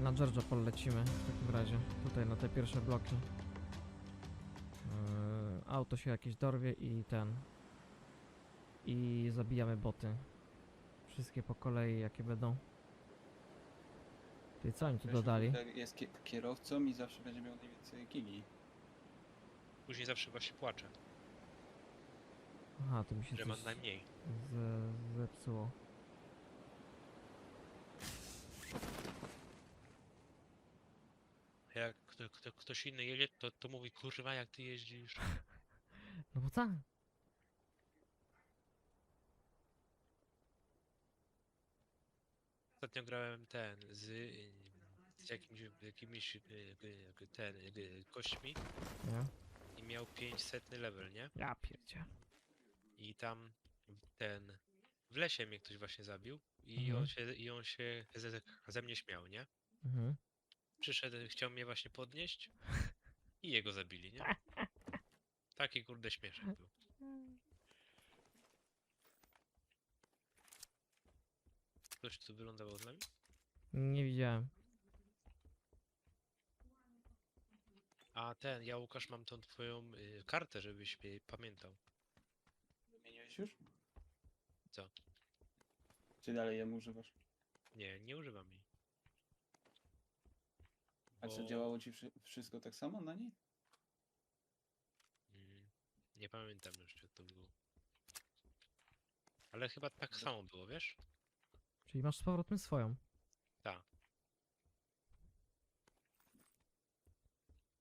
Na Georgia polecimy w takim razie. Tutaj na te pierwsze bloki. Yy, auto się jakieś dorwie i ten. I zabijamy boty. Wszystkie po kolei jakie będą. Ty co im tu Wiesz, dodali? Jest kie- kierowcą i zawsze będzie miał najwięcej gigi. Później zawsze właśnie płaczę, Aha, to mi się że coś mam najmniej. ze, zepsuło. Jak kto, kto, ktoś inny jedzie, to, to mówi kurwa jak ty jeździsz. No bo tak. Ostatnio grałem ten z, y, z jakimś, jakimiś y, y, ten y, kośćmi Nie? i miał 500 level, nie? Ja pierdzie. I tam ten w lesie mnie ktoś właśnie zabił i Mhm. on się i on się ze, ze mnie śmiał, nie? Mhm. Przyszedł, chciał mnie właśnie podnieść i jego zabili, nie? Taki kurde śmieszek był. Ktoś tu wylądował z nami? Nie widziałem. A ten, ja Łukasz mam tą twoją y, kartę, żebyś mnie pamiętał. Wymieniłeś już? Co? Czy dalej ją używasz? Nie, nie używam jej. A co, Bo- działało ci wszy- wszystko tak samo na niej? Mm, nie pamiętam już jak to było. Ale chyba tak samo było, wiesz? Czyli masz z powrotem swoją. Tak.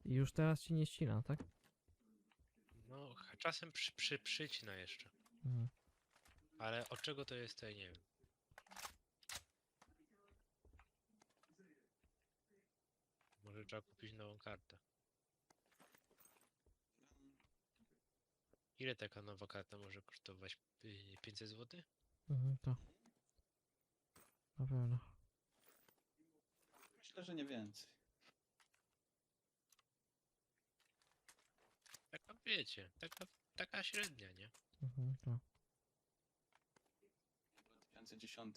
I już teraz ci nie ścina, tak? No, ch- czasem przy, przy, przycina jeszcze. Mhm. Ale od czego to jest, to ja nie wiem. Może trzeba kupić nową kartę. Ile taka nowa karta może kosztować? Y, 500 zł? Mhm, to. Na pewno. Myślę, że nie więcej. Taka wiecie, taka, taka średnia, nie? Mhm, to. 2010.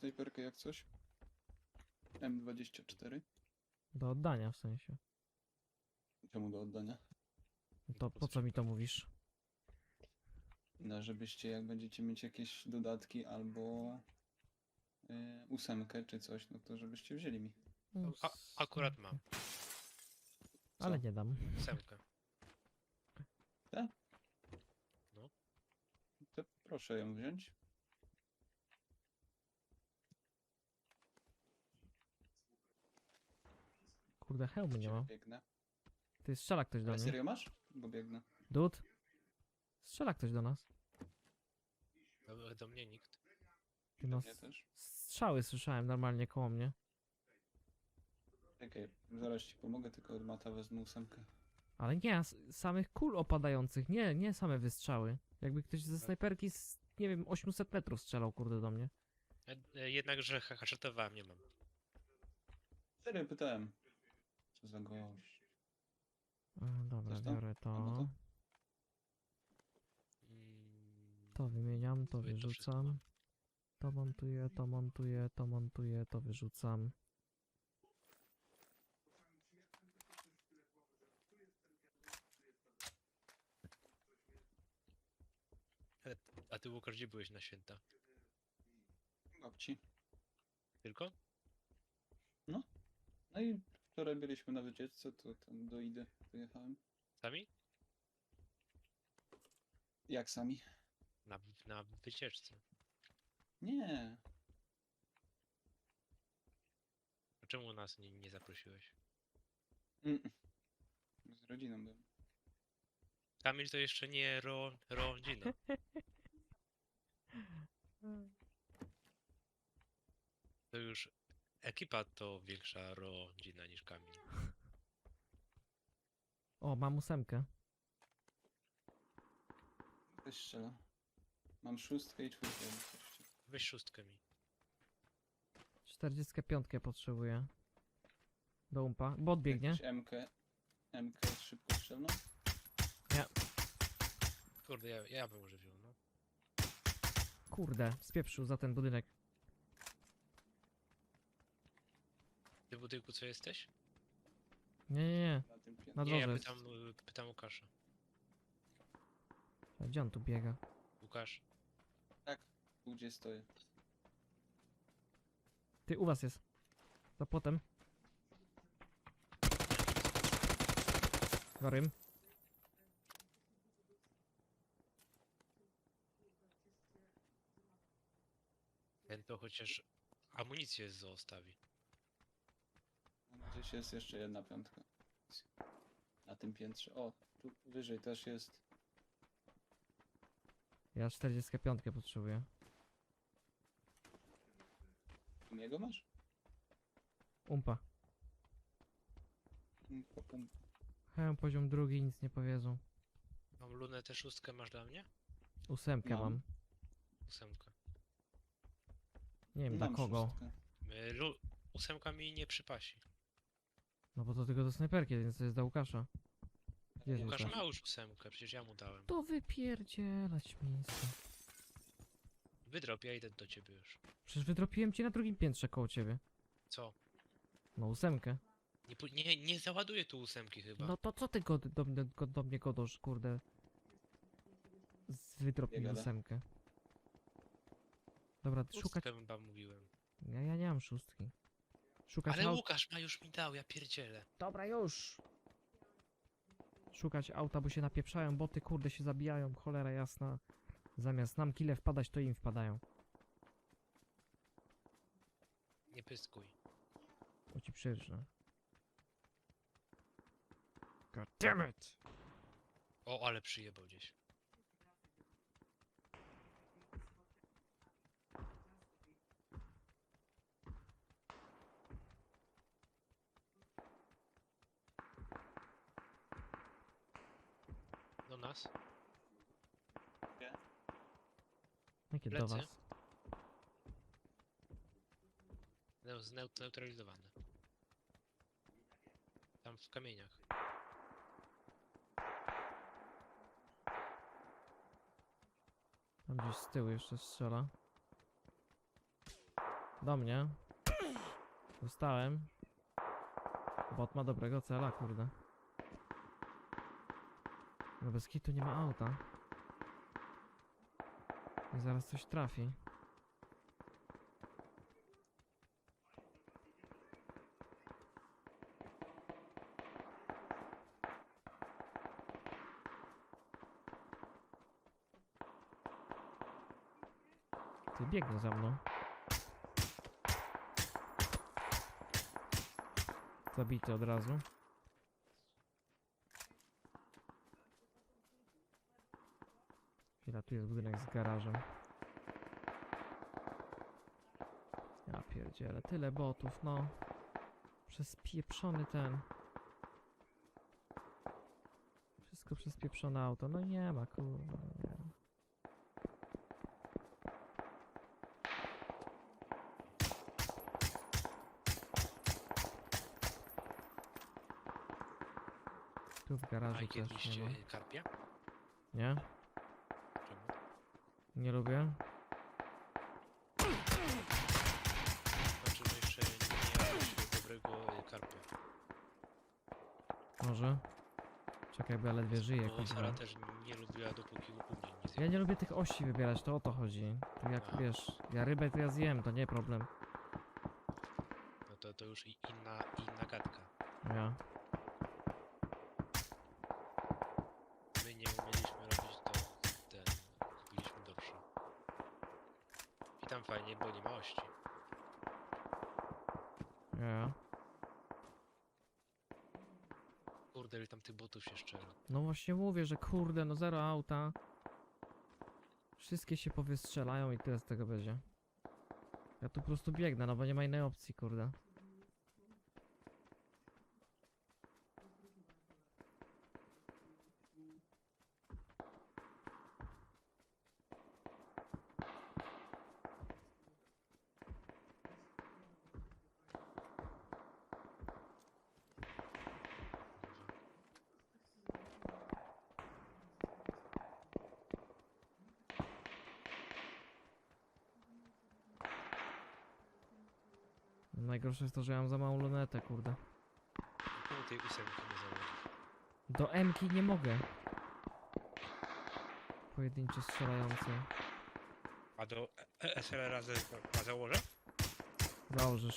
snajperkę jak coś. M24. Do oddania w sensie. Czemu do oddania? No To Po co mi to mówisz? No, żebyście jak będziecie mieć jakieś dodatki albo y, ósemkę czy coś, no to żebyście wzięli mi. No, A, akurat mam. Ale nie dam. Ósemkę. To proszę ją wziąć. Kurde, hełmu nie mam. Biegnę. Ty strzela ktoś do Ale mnie. serio masz? Bo biegnę. Dud? Strzela ktoś do nas. Do, do mnie nikt. Ty no, mnie też. strzały słyszałem normalnie koło mnie. Czekaj, zaraz ci pomogę, tylko od mata wezmę ósemkę. Ale nie, s- samych kul opadających, nie, nie same wystrzały. Jakby ktoś ze snajperki z, nie wiem, 800 metrów strzelał, kurde, do mnie. E, e, Jednakże ha- haszetowałem, nie mam. Serio pytałem. Co za gość. E, dobra, Coś tam? biorę to. Albo to? Mm, To wymieniam, to Sobie to wszystko wyrzucam. To montuję, to montuję, to montuję, to wyrzucam. A ty Łukasz, gdzie byłeś na święta? Babci. Tylko? No i wczoraj byliśmy na wycieczce, to tam do Idy pojechałem. Sami? Jak sami? Na, na wycieczce. Nie. A czemu nas nie, nie zaprosiłeś? Mm. Z rodziną byłem. Kamil to jeszcze nie ro, rodzina. To już ekipa to większa rodzina niż Kamil. O, mam ósemkę. Też strzela. Mam szóstkę i czwórkę. Weź szóstkę mi. 45 potrzebuję. Do umpa. Bot biegnie. Jakąś MK, MK szybkostrzelną? Kurde, ja, ja bym może wziął, no. Kurde, spieprzył za ten budynek. Ty w budynku co jesteś? Nie, nie, nie. Na tym Na Nie, ja jest. pytam, y, pytam Łukasza. A Gdzie on tu biega? Łukasz, Tu gdzie stoję. Ty, u was jest. Za płotem. Warym. ten to chociaż amunicję zostawi. Gdzieś jest jeszcze jedna piątka. Na tym piętrze. O, tu wyżej też jest. Ja 45 potrzebuję. Tu jego masz? Umpa. Mm, po pum- Hełm poziom drugi, nic nie powiedzą. Mam lunetę szóstkę, masz dla mnie? Ósemkę Mam. mam. Ósemkę. Nie wiem dla Mam kogo. szóstkę. Y, Lu ósemka mi nie przypasi. No bo to tylko do snajperki, więc to jest dla Łukasza. Gdzie jest Łukasz Łukasz? ma już ósemkę, przecież ja mu dałem. To wypierdzielać miejsce. Wydrop, ja idę do ciebie już. Przecież wydropiłem ci na drugim piętrze koło ciebie. Co? No ósemkę. Nie, pu- nie, nie załaduję tu ósemki chyba. No to co ty go, do, mnie- go, do mnie godosz, kurde? Z wydrop mi Nie gada. ósemkę. Dobra, szukać... Szóstkę chyba mówiłem. Ja, ja nie mam szóstki. Szukać Ale aut... Łukasz ma już mi dał, ja pierdzielę. Dobra, już! Szukać auta, bo się napieprzają, boty kurde się zabijają, cholera jasna. Zamiast nam kile wpadać, to im wpadają. Nie pyskuj. To ci przyrżnę. God damn it! O, ale przyjebał gdzieś. Nas? Jakie do Plecy? was? Neu- Zneutralizowane. Tam w kamieniach. Tam gdzieś z tyłu jeszcze strzela. Do mnie. Dostałem. Bot ma dobrego cela, kurde. No bez kitu nie ma auta. I zaraz coś trafi. Ty biegnie za mną. Zabity od razu. Chwila, tu jest budynek z garażem. Ja pierdzielę, tyle botów, no. Przez pieprzony ten. Wszystko przez pieprzone auto. No nie ma, kurwa, no nie ma. Tu w A garażu też nie ma. karpia? Nie? Nie lubię. Znaczy, że jeszcze nie jadłeś dobrego karpia. Może. Czekaj, bo ja ledwie żyję, Bo kurwa. Sara też nie lubiła dopóki u mnie nie Ja zjadła. nie lubię tych osi wybierać, to o to chodzi. To jak A. wiesz, ja rybę to ja zjem, to nie problem. No to, to już i- inna, inna gadka. Ja. Fajnie, bo nie ma ości. Ja. Kurde, ile tam tych botów się szczera. No właśnie mówię, że kurde, no zero auta. Wszystkie się powystrzelają i tyle z tego będzie. Ja tu po prostu biegnę, no bo nie ma innej opcji, kurde. Najgorsze jest to, że ja mam za małą lunetę, kurde. Czemu tej ósemki nie założysz? Do M-ki nie mogę. Pojedyncze strzelające. A do E- SLR-a założę? Założysz.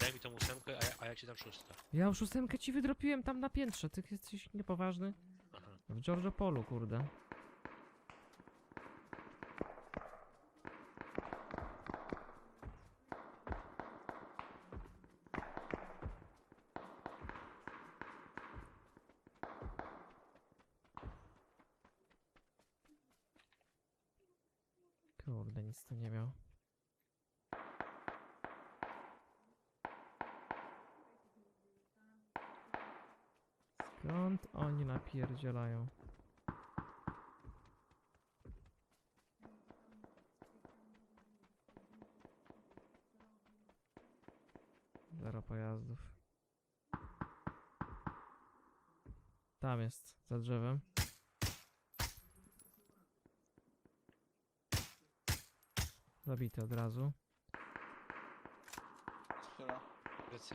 Daj mi tą ósemkę, a ja, a ja ci dam szóstkę. Ja już ósemkę ci wydropiłem tam na piętrze, ty jesteś niepoważny. Aha. W Giorgio Polu. Kurde, nic tu nie miał. Skąd oni napierdzielają? Zero pojazdów. Tam jest, za drzewem. Zabity od razu. Strzela. Plecy?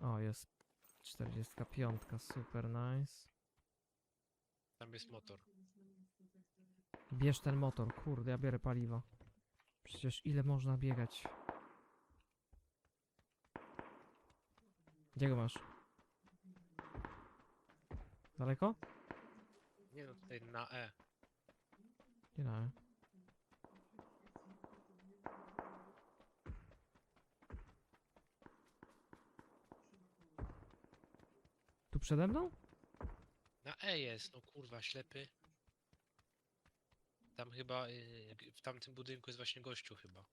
O, jest 45, super nice. Tam jest motor. Bierz ten motor, kurde, ja biorę paliwo. Przecież ile można biegać? Gdzie go masz? Daleko? Nie no, tutaj na E. Nie na. Tu przede mną? Na E jest, no kurwa, ślepy. Tam chyba, y, w tamtym budynku jest właśnie gościu chyba.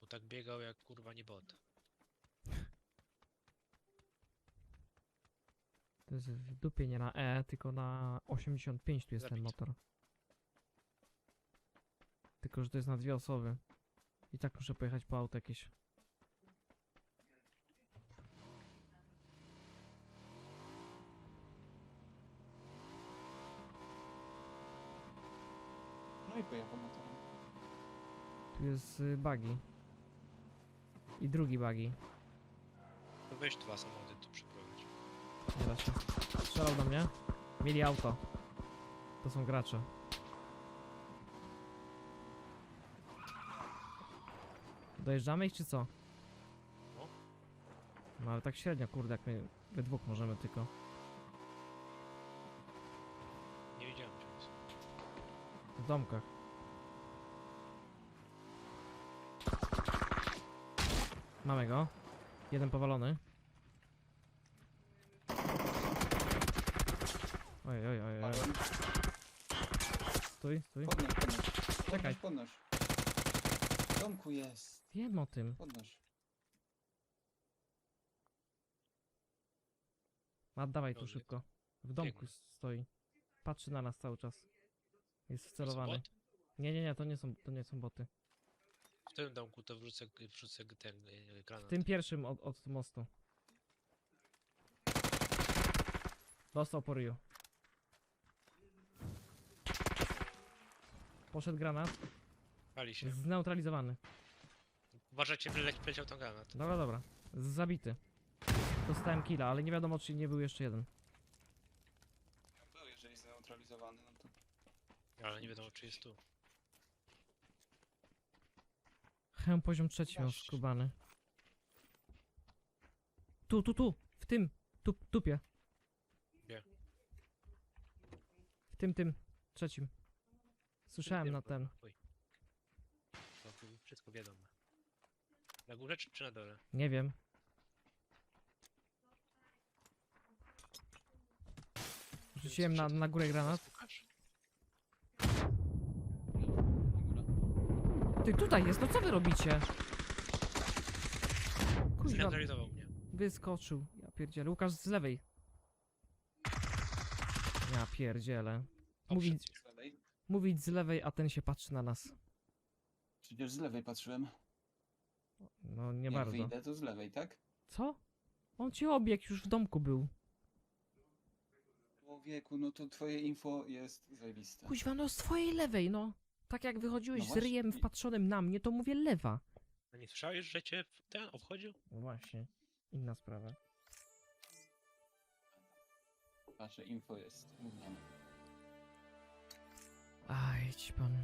Bo tak biegał jak kurwa nie bot. To jest w dupie nie na E, tylko na 85 tu jest ten Zabity. motor. Tylko, że to jest na dwie osoby. I tak muszę pojechać po auto jakieś. I pojechał motorem. Tu jest y, buggy. I drugi buggy. To weź dwa samochody tu przyprowadź. Nie da się. Strzelał do mnie. Mieli auto. To są gracze. Dojeżdżamy ich czy co? No. No ale tak średnio, kurde, jak my we dwóch możemy tylko. Domkach. Mamy go. Jeden powalony. Oj, oj, oj, oj. Padłem. Stój, stój. Podnoś, podnoś. Czekaj. Podnoś, podnoś. W domku jest. Wiem o tym. Podnoś. Matt, dawaj tu szybko. W domku Biegnę. stoi. Patrzy na nas cały czas. Jest wcelowany. bot? Nie, nie, nie, to nie są, to nie są boty. W tym domku to wrzucę, wrzucę ten y, granat. W tym pierwszym od, od mostu. Dostał po ryju. Poszedł granat. Pali się. Zneutralizowany. Uważajcie, wyle- wleciał tam granat. Dobra, dobra. Zabity. Dostałem killa, ale nie wiadomo czy nie był jeszcze jeden. Był, jeżeli zneutralizowany, no to... Ale nie wiadomo czy jest tu. Chem poziom trzeci miał skubany. Tu, tu, tu! W tym! Tu, tupie. Gdzie? W tym, tym. Trzecim. Słyszałem na ten. Oj. To tu wszystko wiadomo. Na górze czy, czy na dole? Nie wiem. Rzuciłem na, na górę granat. Łukasz? Góra. Ty tutaj jest, no co wy robicie? Kuźwa, Zneutralizował mnie. wyskoczył. Ja pierdzielę. Łukasz z lewej. Ja pierdzielę. Mówić, Z lewej. mówić z lewej, a ten się patrzy na nas. Przecież z lewej patrzyłem. No nie Jak bardzo. wyjdę, to z lewej, tak? Co? On ci obiegł, już w domku był. O wieku, no to twoje info jest zajebiste. Kuźwa, no z twojej lewej, no. Tak jak wychodziłeś No z ryjem właśnie. wpatrzonym na mnie, to mówię lewa. A nie słyszałeś, że cię ten obchodził? No właśnie, inna sprawa. Wasze info jest gówniane. A, idź pan.